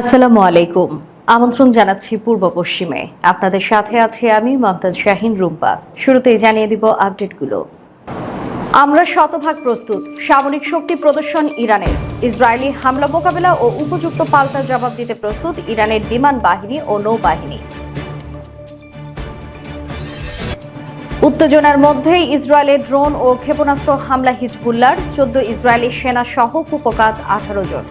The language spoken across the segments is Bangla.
আসসালামু আলাইকুম। আমন্ত্রণ জানাচ্ছি পূর্ব পশ্চিমে। আপনাদের সাথে আছি আমি মমতাজ শাহিন রুম্পা। শুরুতেই জানিয়ে দিব আপডেটগুলো। আমরা শতভাগ প্রস্তুত। সামরিক শক্তি প্রদর্শন ইরানের। ইসরায়েলি হামলা মোকাবেলা ও উপযুক্ত পাল্টা জবাব দিতে প্রস্তুত ইরানের বিমান বাহিনী ও নৌবাহিনী। উত্তেজনার মধ্যেই ইসরায়েলের ড্রোন ও ক্ষেপণাস্ত্র হামলা হিজবুল্লার চোদ্দ ইসরায়েলি সেনা সহ কুপকাত আঠারো জন।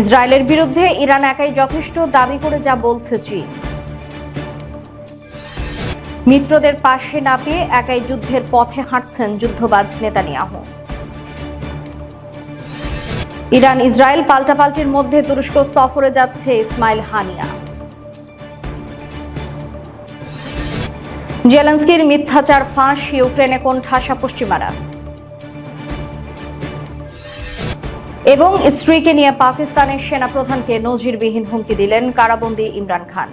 ইসরায়েলের বিরুদ্ধে ইরান একাই যথেষ্ট দাবি করে যা বলছে চীন। মিত্রদের পাশে না পেয়ে একাই যুদ্ধের পথে হাঁটছেন যুদ্ধবাজ নেতানিয়াহু। ইরান ইসরায়েল পাল্টাপাল্টির মধ্যে তুরস্ক সফরে যাচ্ছে ইসমাইল হানিয়া। জেলেন্সকির মিথ্যাচার ফাঁস, ইউক্রেনে কোন ঠাসা পশ্চিমারা। এবং স্ত্রীকে নিয়ে পাকিস্তানের সেনাপ্রধানকে নজিরবিহীন হুমকি দিলেন কারাবন্দী ইমরান খান।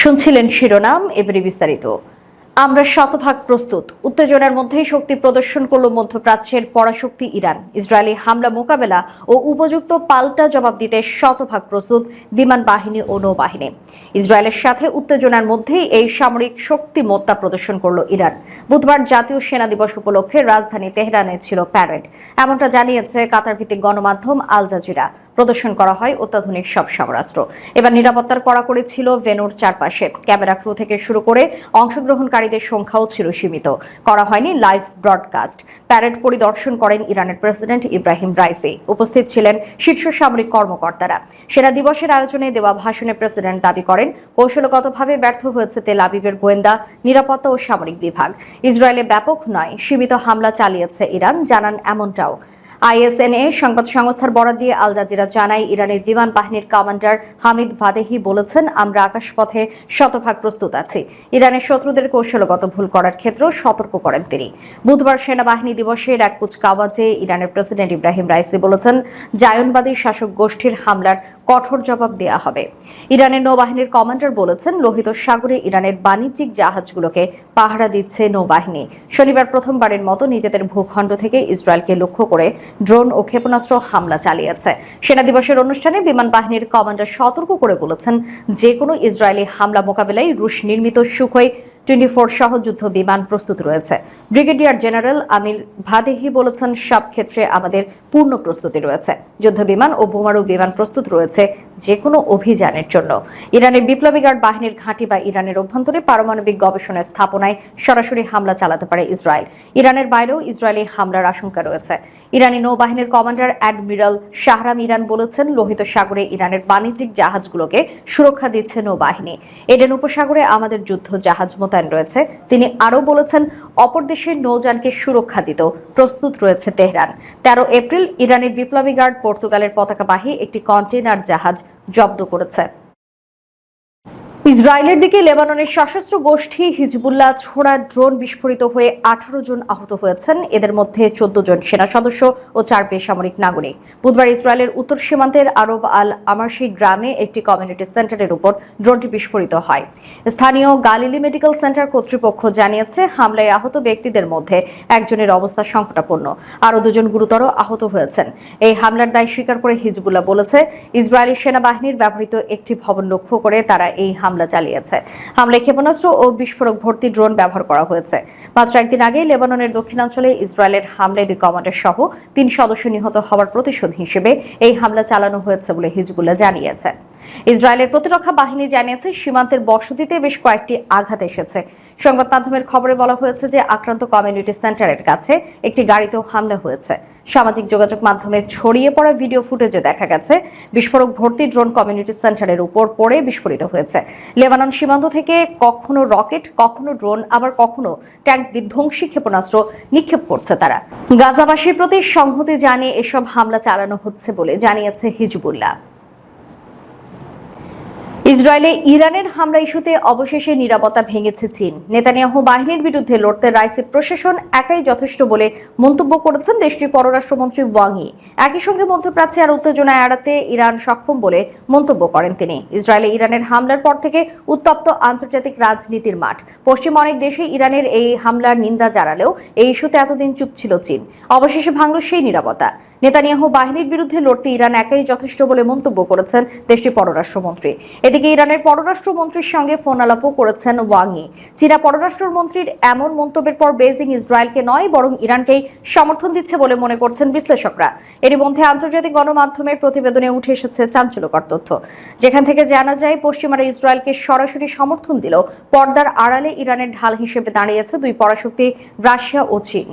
শুনছিলেন শিরোনাম, এবারে বিস্তারিত। আমরা শতভাগ প্রস্তুত। উত্তেজনার মধ্যেই শক্তি প্রদর্শন করল মধ্যপ্রাচ্যের পরাশক্তি ইরান। ইসরায়েলি হামলা মোকাবেলা ও উপযুক্ত পাল্টা জবাব দিতে শতভাগ প্রস্তুত বিমান বাহিনী ও নৌবাহিনী। ইসরায়েলের সাথে উত্তেজনার মধ্যেই এই সামরিক শক্তিমত্তা প্রদর্শন করল ইরান। বুধবার জাতীয় সেনা দিবস উপলক্ষে রাজধানী তেহরানে ছিল প্যারেড। এমনটা জানিয়েছে কাতার ভিত্তিক গণমাধ্যম আল জাজিরা। প্রদর্শন করা হয় অত্যাধুনিক সব সমরাস্ত্র। এবার নিরাপত্তার কড়াকড়ি ছিল ভেনুর চারপাশে। ক্যামেরা ক্রু থেকে শুরু করে অংশগ্রহণকারীদের সংখ্যাও ছিল সীমিত। করা হয়নি লাইভ ব্রডকাস্ট প্যারেড পরিদর্শন করেন ইরানের প্রেসিডেন্ট ইব্রাহিম রাইসি। উপস্থিত ছিলেন শীর্ষ সামরিক কর্মকর্তারা। সেনা দিবসের আয়োজনে দেওয়া ভাষণে প্রেসিডেন্ট দাবি করেন, কৌশলগতভাবে ব্যর্থ হয়েছে তেল আবিবের গোয়েন্দা, নিরাপত্তা ও সামরিক বিভাগ। ইসরায়েলে ব্যাপক নয়, সীমিত হামলা চালিয়েছে ইরান, জানান এমনটাও। আইএসএনএ সংবাদ সংস্থার বরাদ দিয়ে আল জাজিরা জানায়, ইরানের বিমান বাহিনীর কমান্ডার হামিদ ভাদেহি বলেছেন, আমরা আকাশপথে শতভাগ প্রস্তুত আছি। ইরানের শত্রুদের কৌশলগত ভুল করার ক্ষেত্রেও সতর্ক করেন তিনি। বুধবার সেনাবাহিনী দিবসের এক কুচকাওয়াজে ইরানের প্রেসিডেন্ট ইব্রাহিম রাইসি বলেছেন, জায়নবাদী শাসক গোষ্ঠীর হামলার কঠোর জবাব দেয়া হবে। ইরানের নৌবাহিনীর কমান্ডার বলেছেন, লোহিত সাগরে ইরানের বাণিজ্যিক জাহাজগুলোকে পাহারা দিচ্ছে নৌবাহিনী। শনিবার প্রথমবারের মতো নিজেদের ভূখণ্ড থেকে ইসরায়েলকে লক্ষ্য করে ড্রোন ও ক্ষেপণাস্ত্র হামলা চালিয়েছে। সেনা দিবসের অনুষ্ঠানে বিমান বাহিনীর কমান্ডার সতর্ক করে বলেছেন যে কোনো ইসরায়েলি হামলা মোকাবেলায় রুশ নির্মিত সুখই টোয়েন্টি ফোর সহ যুদ্ধ বিমান প্রস্তুত রয়েছে। ব্রিগেডিয়ার জেনারেল আমির ভাদেহি বলেছেন, সব ক্ষেত্রে আমাদের পূর্ণ প্রস্তুতি রয়েছে। যুদ্ধ বিমান ও বোমারু বিমান প্রস্তুত রয়েছে যে কোনো অভিযানের জন্য। ইরানের বিপ্লবী গার্ড বাহিনীর ঘাঁটি বা ইরানের অভ্যন্তরে পারমাণবিক গবেষণা স্থাপনায় সরাসরি হামলা চালাতে পারে ইসরায়েল। ইরানের বাইরেও ইসরায়েলি হামলার আশঙ্কা রয়েছে। ইরানি নৌবাহিনীর কমান্ডার অ্যাডমিরাল শাহরাম ইরান বলেছেন, লোহিত সাগরে ইরানের বাণিজ্যিক জাহাজগুলোকে সুরক্ষা দিচ্ছে নৌবাহিনী। এডেন উপসাগরে আমাদের যুদ্ধ জাহাজ মোতায়েন রয়েছে। তিনি আরও বলেছেন, অপর দেশের নৌযানকে সুরক্ষা দিতেও প্রস্তুত রয়েছে তেহরান। তেরো এপ্রিল ইরানের বিপ্লবী গার্ড পর্তুগালের পতাকাবাহী একটি কন্টেইনার জাহাজ জব্দ করেছে। ইসরায়েলের দিকে লেবাননের সশস্ত্র গোষ্ঠী হিজবুল্লাহ ছোড়া ড্রোন বিস্ফোরিত হয়ে আঠারো জন আহত হয়েছেন। এদের মধ্যে চোদ্দ জন সেনা সদস্য ও চার বেসামরিক নাগরিক। বুধবার ইসরায়েলের উত্তর সীমান্তের আরব আল আমার্শি গ্রামে একটি কমিউনিটি সেন্টারের উপর ড্রোনটি বিস্ফোরিত হয়। স্থানীয় গালিলি মেডিকেল সেন্টার কর্তৃপক্ষ জানিয়েছে, হামলায় আহত ব্যক্তিদের মধ্যে একজনের অবস্থা সংকটাপন্ন। আরও দুজন গুরুতর আহত হয়েছেন। এই হামলার দায় স্বীকার করে হিজবুল্লাহ বলেছে, ইসরায়েলি সেনাবাহিনীর ব্যবহৃত একটি ভবন লক্ষ্য করে তারা এই হামলা চালিয়েছে। হামলায় ক্ষেপণাস্ত্র ও বিস্ফোরক ভর্তি ড্রোন ব্যবহার করা হয়েছে। মাত্র একদিন আগে লেবাননের দক্ষিণাঞ্চলে ইসরায়েলের হামলায় দুই কমান্ডার সহ তিন সদস্য নিহত হওয়ার প্রতিশোধ হিসেবে এই হামলা চালানো হয়েছে বলে হিজবুল্লাহ জানিয়েছে ইসরায়েলের প্রতিরক্ষা বাহিনী জানিয়েছে, সীমান্তের বসতিতে বেশ কয়েকটি আঘাত এসেছে। সংবাদ মাধ্যমের খবরে বলা হয়েছে যে, আক্রান্ত কমিউনিটি সেন্টারের কাছে একটি গাড়িতেও হামলা হয়েছে। সামাজিক যোগাযোগ মাধ্যমে ছড়িয়ে পড়া ভিডিও ফুটেজে দেখা গেছে, বিস্ফোরক ভর্তি ড্রোন কমিউনিটি সেন্টারের উপর পড়ে বিস্ফোরিত হয়েছে। লেবানন সীমান্ত থেকে কখনো রকেট, কখনো ড্রোন, আবার কখনো ট্যাঙ্ক বিধ্বংসী ক্ষেপণাস্ত্র নিক্ষেপ করছে তারা। গাজাবাসীর প্রতি সংহতি জানিয়ে এসব হামলা চালানো হচ্ছে বলে জানিয়েছে হিজবুল্লাহ। ইসরায়েলে ইরানের হামলা ইস্যুতে অবশেষে নিরাপত্তা ভেঙেছে চীন। নেতানিয়াহু বাহিনীর বিরুদ্ধে লড়তে রাইসি প্রশাসন একাই যথেষ্ট বলে মন্তব্য করেছেন দেশটির পররাষ্ট্রমন্ত্রী ওয়াংই একই সঙ্গে মধ্যপ্রাচ্যে আর উত্তেজনা এড়াতে ইরান সক্ষম বলে মন্তব্য করেন তিনি। ইসরায়েলে ইরানের হামলার পর থেকে উত্তপ্ত আন্তর্জাতিক রাজনীতির মাঠ। পশ্চিম অনেক দেশে ইরানের এই হামলার নিন্দা জানালেও এই ইস্যুতে এতদিন চুপ ছিল চীন। অবশেষে ভাঙল সেই নিরাপত্তা। নেতানিয়াহু বাহিনীর বিরুদ্ধে লড়তে ইরান একাই যথেষ্ট বলে মন্তব্য করেছেন দেশটির পররাষ্ট্রমন্ত্রী। এদিকে ইরানের পররাষ্ট্রমন্ত্রীর সঙ্গে ফোন আলাপও করেছেন ওয়াংই। চীনা পররাষ্ট্রমন্ত্রীর এমন মন্তব্যের পর বেজিং ইসরায়েলকে নয়, বরং ইরানকেই সমর্থন দিচ্ছে বলে মনে করছেন বিশ্লেষকরা। এরই মধ্যে আন্তর্জাতিক গণমাধ্যমের প্রতিবেদনে উঠে এসেছে চাঞ্চল্যকর তথ্য। যেখান থেকে জানা যায়, পশ্চিমারা ইসরায়েলকে সরাসরি সমর্থন দিলেও পর্দার আড়ালে ইরানের ঢাল হিসেবে দাঁড়িয়েছে দুই পরাশক্তি, রাশিয়া ও চীন।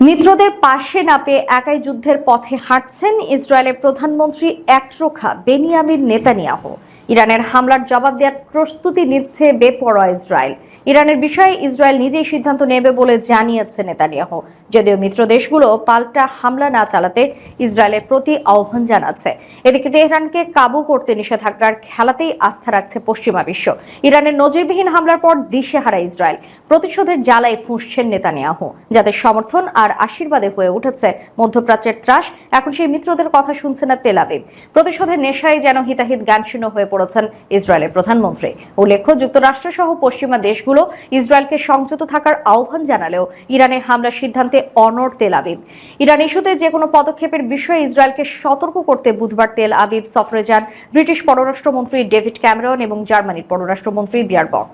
মিত্রদের পাশে না পেয়ে একাই যুদ্ধের পথে হাঁটছেন ইসরায়েলের প্রধানমন্ত্রী একরোখা বেনিয়ামিন নেতানিয়াহু। ইরানের হামলার জবাব দেওয়ার প্রস্তুতি নিচ্ছে বেপরোয়া ইসরায়েল। ইরানের বিষয়ে ইসরায়েল নিজেই সিদ্ধান্ত নেবে বলে জানিয়েছে নেতানিয়াহু। যদিও মিত্র দেশগুলো পাল্টা হামলা না চালাতে ইসরায়েলের প্রতি আহ্বান জানাচ্ছে। এদিকে তেহরানকে কাবু করতে নিষেধাজ্ঞার খেলাতেই আস্থা রাখছে পশ্চিমা বিশ্ব। ইরানের নজিরবিহীন হামলার পর দিশেহারা ইসরায়েল। প্রতিশোধের জ্বালায় ফুঁসছেন নেতানিয়াহু, যাদের সমর্থন আর আশীর্বাদে হয়ে উঠেছে মধ্যপ্রাচ্যের ত্রাস। এখন সেই মিত্রদের কথা শুনছে না তেল আবিব। প্রতিশোধের নেশায় যেন হিতাহিত জ্ঞানশূন্য হয়ে পড়েছেন ইসরায়েলের প্রধানমন্ত্রী। উল্লেখ্য, যুক্তরাষ্ট্র সহ পশ্চিমা দেশগুলো ইসরায়েলকে সংযত থাকার আহ্বান জানালেও ইরানের হামলার সিদ্ধান্তে অনড় তেল আবিব। ইরান ইস্যুতে যে কোনো পদক্ষেপের বিষয়ে ইসরায়েলকে সতর্ক করতে বুধবার তেল আবিব সফরে যান ব্রিটিশ পররাষ্ট্রমন্ত্রী ডেভিড ক্যামেরন এবং জার্মানির পররাষ্ট্রমন্ত্রী বিয়ারবক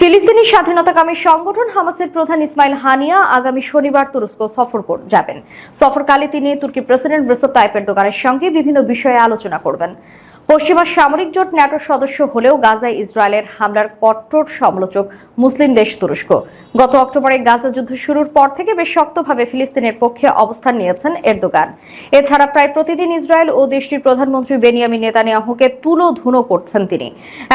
ফিলিস্তিনি স্বাধীনতাকামী সংগঠন হামাসের প্রধান ইসমাইল হানিয়া আগামী শনিবার তুরস্ক সফর যাবেন। সফরকালে তিনি তুর্কি প্রেসিডেন্ট রিসেপ তাইপ দোকানের সঙ্গে বিভিন্ন বিষয়ে আলোচনা করবেন। পশ্চিমা সামরিক জোট ন্যাটোর সদস্য হলেও গাজায় ইসরায়েলের হামলার কট্টর সমালোচক মুসলিম দেশ তুরস্ক। গত অক্টোবরে গাজা যুদ্ধ শুরুর পর থেকে বেশ শক্তভাবে ফিলিস্তিনের পক্ষে অবস্থান নিয়েছেন এরদোগান। এছাড়া প্রায় প্রতিদিন ইসরায়েল ও দেশটির প্রধানমন্ত্রী বেনিয়ামিন নেতানিয়াহুকে তুলো ধুনো করছেন তিনি।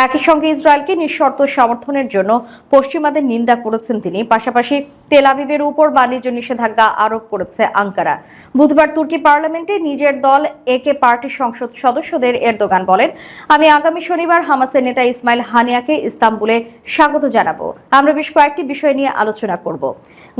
একই সঙ্গে ইসরায়েলকে নিঃশর্ত সমর্থনের জন্য পশ্চিমাদের নিন্দা করেছেন তিনি। পাশাপাশি তেল আবিবের উপর বাণিজ্য নিষেধাজ্ঞা আরোপ করেছে আঙ্কারা। বুধবার তুর্কি পার্লামেন্টে নিজের দল একে পার্টির সংসদ সদস্যদের এরদোগান বলেন, আমি আগামী শনিবার হামাসের নেতা ইসমাইল হানিয়াকে ইস্তাম্বুলে স্বাগত জানাব। আমরা বেশ কয়েকটি বিষয় নিয়ে আলোচনা করব।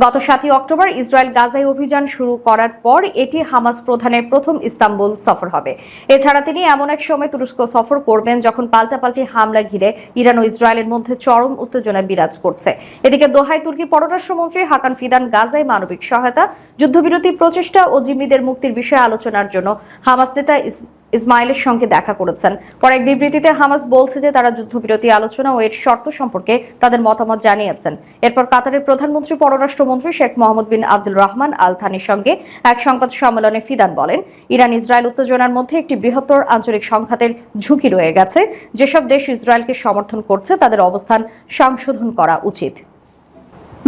গত সাতই অক্টোবর ইসরায়েল গাজায় অভিযান শুরু করার পর এটি হামাস প্রধানের প্রথম ইস্তাম্বুল সফর হবে। এছাড়া তিনি এমন এক সময় তুরস্ক সফর করবেন যখন পাল্টাপাল্টি হামলা ঘিরে ইরান ও ইসরায়েলের মধ্যে চরম উত্তেজনা বিরাজ করছে। এদিকে দোহায় তুর্কি পররাষ্ট্রমন্ত্রী হাকান ফিদান গাজায় মানবিক সহায়তা, যুদ্ধবিরতি প্রচেষ্টা ও জিম্মিদের মুক্তির বিষয়ে আলোচনার জন্য হামাস নেতা ইসমাইলের সঙ্গে দেখা করেছেন। পরে এক বিবৃতিতে হামাস বলছে যে, তারা যুদ্ধবিরতি আলোচনা ও এর শর্ত সম্পর্কে তাদের মতামত জানিয়েছেন। এরপর কাতারের প্রধানমন্ত্রী, পররাষ্ট্রমন্ত্রী শেখ মোহাম্মদ বিন আব্দুল রহমান আল থানির সঙ্গে এক সংবাদ সম্মেলনে ফিদান বলেন, ইরান, ইসরায়েল উত্তেজনার মধ্যে একটি বৃহত্তর আঞ্চলিক সংঘাতের ঝুঁকি রয়ে গেছে। যেসব দেশ ইসরায়েলকে সমর্থন করছে, তাদের অবস্থান সংশোধন করা উচিত।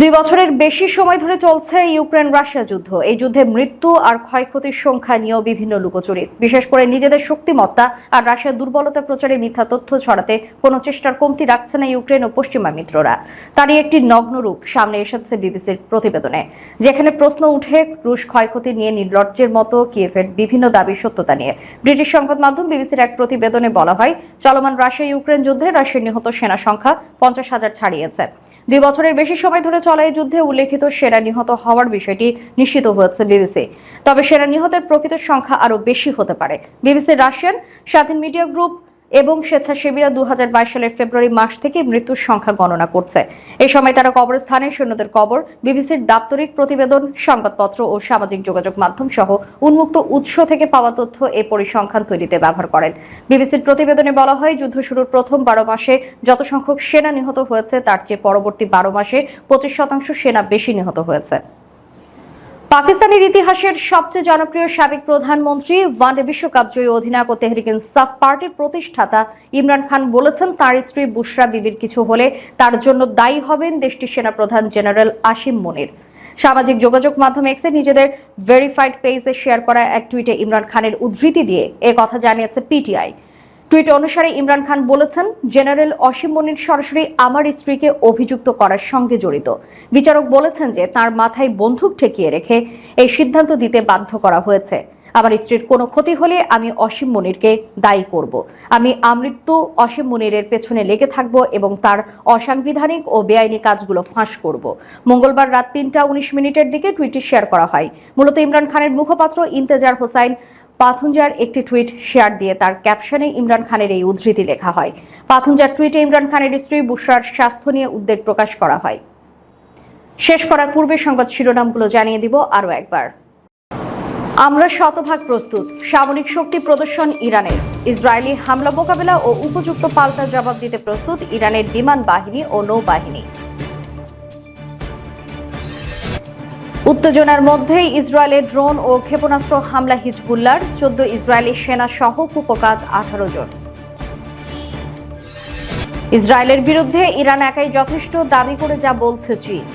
দুই বছরের বেশি সময় ধরে চলছে ইউক্রেন রাশিয়া যুদ্ধ। এই যুদ্ধে মৃত্যু আর ক্ষয়ক্ষতির সংখ্যা নিয়েও বিভিন্ন লুকোচুরি। বিশেষ করে নিজেদের শক্তিমত্তা আর রাশিয়ার দুর্বলতা প্রচারে মিথ্যা তথ্য ছড়াতে কোনো চেষ্টার কমতি রাখছে না ইউক্রেন ও পশ্চিমা মিত্ররা। তারই একটি নগ্ন রূপ সামনে এসেছে বিবিসির প্রতিবেদনে। যেখানে প্রশ্ন উঠে, রুশ ক্ষয়ক্ষতি নিয়ে নির্লজ্জের মতো কিয়েফের বিভিন্ন দাবির সত্যতা নিয়ে। ব্রিটিশ সংবাদ মাধ্যম বিবিসির এক প্রতিবেদনে বলা হয়, চলমান রাশিয়া ইউক্রেন যুদ্ধে রাশিয়ার নিহত সেনা সংখ্যা পঞ্চাশ হাজার ছাড়িয়েছে। দুই বছরের বেশি সময় ধরে চলা এই যুদ্ধে উল্লেখিত সেরা নিহত হওয়ার বিষয়টি নিশ্চিত হয়েছে বিবিসি। তবে সেরা নিহতের প্রকৃত সংখ্যা আরও বেশি হতে পারে। বিবিসি রাশিয়ান স্বাধীন মিডিয়া গ্রুপ এবং স্বেচ্ছাসেবীরা দুহাজার বাইশ সালের ফেব্রুয়ারি মাস থেকে মৃত্যুর সংখ্যা গণনা করছে। এই সময় তারা কবরস্থানের সৈন্যদের কবর, বিবিসির দাপ্তরিক প্রতিবেদন, সংবাদপত্র ও সামাজিক যোগাযোগ মাধ্যম সহ উন্মুক্ত উৎস থেকে পাওয়া তথ্য এ পরিসংখ্যান তৈরিতে ব্যবহার করেন। বিবিসির প্রতিবেদনে বলা হয়, যুদ্ধ শুরুর প্রথম বারো মাসে যত সংখ্যক সেনা নিহত হয়েছে, তার চেয়ে পরবর্তী বারো মাসে পঁচিশ শতাংশ সেনা বেশি নিহত হয়েছে। পাকিস্তানের ইতিহাসের সবচেয়ে জনপ্রিয় সাবেক প্রধানমন্ত্রী ওয়ানডে বিশ্বকাপ জয়ী অধিনায়ক ও তেহরিক ইনসাফ পার্টির প্রতিষ্ঠাতা ইমরান খান বলেছেন, তার স্ত্রী বুশরা বিবির কিছু হলে তার জন্য দায়ী হবেন দেশটির সেনাপ্রধান জেনারেল আসিম মনির। সামাজিক যোগাযোগ মাধ্যম এক্সে নিজেদের ভেরিফাইড পেজে শেয়ার করা এক টুইটে ইমরান খানের উদ্ধৃতি দিয়ে এ কথা জানিয়েছে পিটিআই টুইট অনুসারে ইমরান খান বলেছেন, জেনারেল অসীম মনির সরাসরি আমার স্ত্রীকে অভিযুক্ত করার সঙ্গে জড়িত। বিচারক বলেছেন যে তার মাথায় বন্দুক ঠেকিয়ে রেখে এই সিদ্ধান্ত দিতে বাধ্য করা হয়েছে। আমার স্ত্রীর কোনো ক্ষতি হলে আমি অসীম মনিরকে দায়ী করব। আমি আমৃত্যু অসীম মনিরের পেছনে লেগে থাকব এবং তার অসাংবিধানিক ও বেআইনি কাজগুলো ফাঁস করব। মঙ্গলবার রাত তিনটা উনিশ মিনিটের দিকে টুইটটি শেয়ার করা হয়। মূলত ইমরান খানের মুখপাত্র ইন্তেজার হোসাইন পাথুঞ্জার একটি টুইট শেয়ার দিয়ে তার ক্যাপশনে ইমরান খানের এই উদ্ধৃতি লেখা হয়। পাথুঞ্জার টুইটে ইমরান খানের স্ত্রী বুশরার স্বাস্থ্য নিয়ে উদ্বেগ প্রকাশ করা হয়। শেষ করার পূর্বে সংবাদ শিরোনামগুলো জানিয়ে দিব আরও একবার। আমরা শতভাগ প্রস্তুত। সামরিক শক্তি প্রদর্শন ইরানের। ইসরায়েলি হামলা মোকাবেলা ও উপযুক্ত পাল্টা জবাব দিতে প্রস্তুত ইরানের বিমান বাহিনী ও নৌবাহিনী। উত্তেজনার মধ্যেই ইসরায়েলের ড্রোন ও ক্ষেপণাস্ত্র হামলা হিজবুল্লার চোদ্দ ইসরায়েলি সেনা সহ কুপকাত আঠারো জন। ইসরায়েলের বিরুদ্ধে ইরান একাই যথেষ্ট দাবি করে যা বলছে চীন।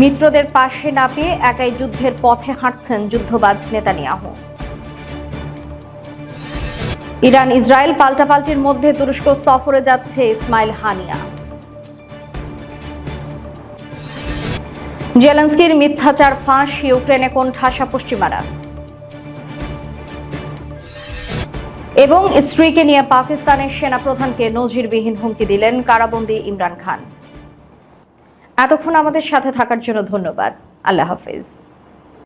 মিত্রদের পাশে না পেয়ে একাই যুদ্ধের পথে হাঁটছেন যুদ্ধবাজ নেতানিয়াহু। ইরান ইসরায়েল পাল্টাপাল্টির মধ্যে তুরস্ক সফরে যাচ্ছে ইসমাইল হানিয়া। জেলেন্সকির মিথ্যাচার, ফাঁস, ইউক্রেনে কোন ঠাসা পশ্চিমারা। এবং স্ত্রীকে নিয়ে পাকিস্তানের সেনাপ্রধানকে নজিরবিহীন হুমকি দিলেন কারাবন্দি ইমরান খান। এতক্ষণ আমাদের সাথে থাকার জন্য ধন্যবাদ। আল্লাহ হাফিজ।